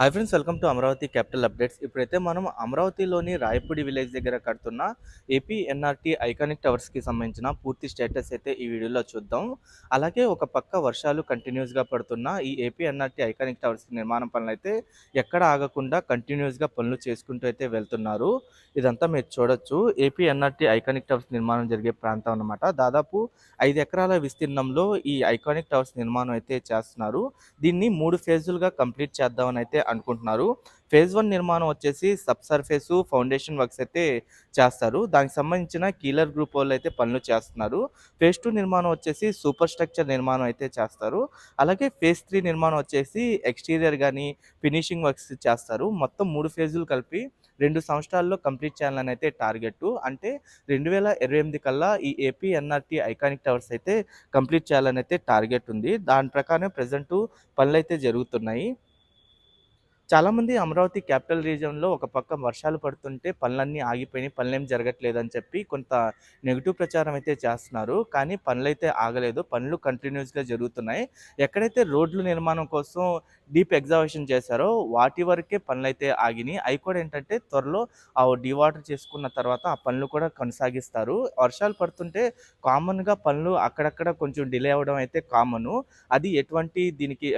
Hi friends welcome to Amaravati capital updates ఇప్పుడైతే మనం అమరావతిలోని రాయపూడి విలేజ్ దగ్గర కడుతున్న ఏపీ ఎన్ఆర్టీ ఐకానిక్ టవర్స్కి సంబంధించిన పూర్తి స్టేటస్ అయితే ఈ వీడియోలో చూద్దాం. అలాగే ఒక పక్క వర్షాలు కంటిన్యూస్గా పడుతున్న ఈ ఏపీ ఎన్ఆర్టీ ఐకానిక్ టవర్స్ నిర్మాణం పనులు అయితే ఎక్కడ ఆగకుండా కంటిన్యూస్గా పనులు చేసుకుంటూ అయితే వెళ్తున్నారు. ఇదంతా మీరు చూడొచ్చు. ఏపీ ఎన్ఆర్టీ ఐకానిక్ టవర్స్ నిర్మాణం జరిగే ప్రాంతం అన్నమాట. దాదాపు ఐదు ఎకరాల విస్తీర్ణంలో ఈ ఐకానిక్ టవర్స్ నిర్మాణం అయితే చేస్తున్నారు. దీన్ని మూడు ఫేజులుగా కంప్లీట్ చేద్దామని అయితే అనుకుంటున్నారు. ఫేజ్ వన్ నిర్మాణం వచ్చేసి సబ్ సర్ఫేసు ఫౌండేషన్ వర్క్స్ అయితే చేస్తారు. దానికి సంబంధించిన కీలర్ గ్రూప్ వాళ్ళు అయితే పనులు చేస్తున్నారు. ఫేజ్ టూ నిర్మాణం వచ్చేసి సూపర్ స్ట్రక్చర్ నిర్మాణం అయితే చేస్తారు. అలాగే ఫేజ్ త్రీ నిర్మాణం వచ్చేసి ఎక్స్టీరియర్ కానీ ఫినిషింగ్ వర్క్స్ చేస్తారు. మొత్తం మూడు ఫేజులు కలిపి రెండు సంవత్సరాల్లో కంప్లీట్ చేయాలని అయితే టార్గెట్ అంటే రెండు వేల ఇరవై ఎనిమిది కల్లా ఈ ఏపీ ఎన్ఆర్టీ ఐకానిక్ టవర్స్ అయితే కంప్లీట్ చేయాలని అయితే టార్గెట్ ఉంది. దాని ప్రకారం ప్రజెంట్ పనులు అయితే జరుగుతున్నాయి. చాలామంది అమరావతి క్యాపిటల్ రీజియన్లో ఒక పక్క వర్షాలు పడుతుంటే పనులన్నీ ఆగిపోయినాయి పనులు ఏం జరగట్లేదు అని చెప్పి కొంత నెగిటివ్ ప్రచారం అయితే చేస్తున్నారు. కానీ పనులు అయితే ఆగలేదు. పనులు కంటిన్యూస్గా జరుగుతున్నాయి. ఎక్కడైతే రోడ్లు నిర్మాణం కోసం డీప్ ఎగ్జావేషన్ చేశారో వాటి వరకే పనులు అయితే ఆగినాయి. అవి కూడా ఏంటంటే త్వరలో ఆ డివాటర్ చేసుకున్న తర్వాత ఆ పనులు కూడా కొనసాగిస్తారు. వర్షాలు పడుతుంటే కామన్గా పనులు అక్కడక్కడ కొంచెం డిలే అవ్వడం అయితే కామను. అది ఎటువంటి దీనికి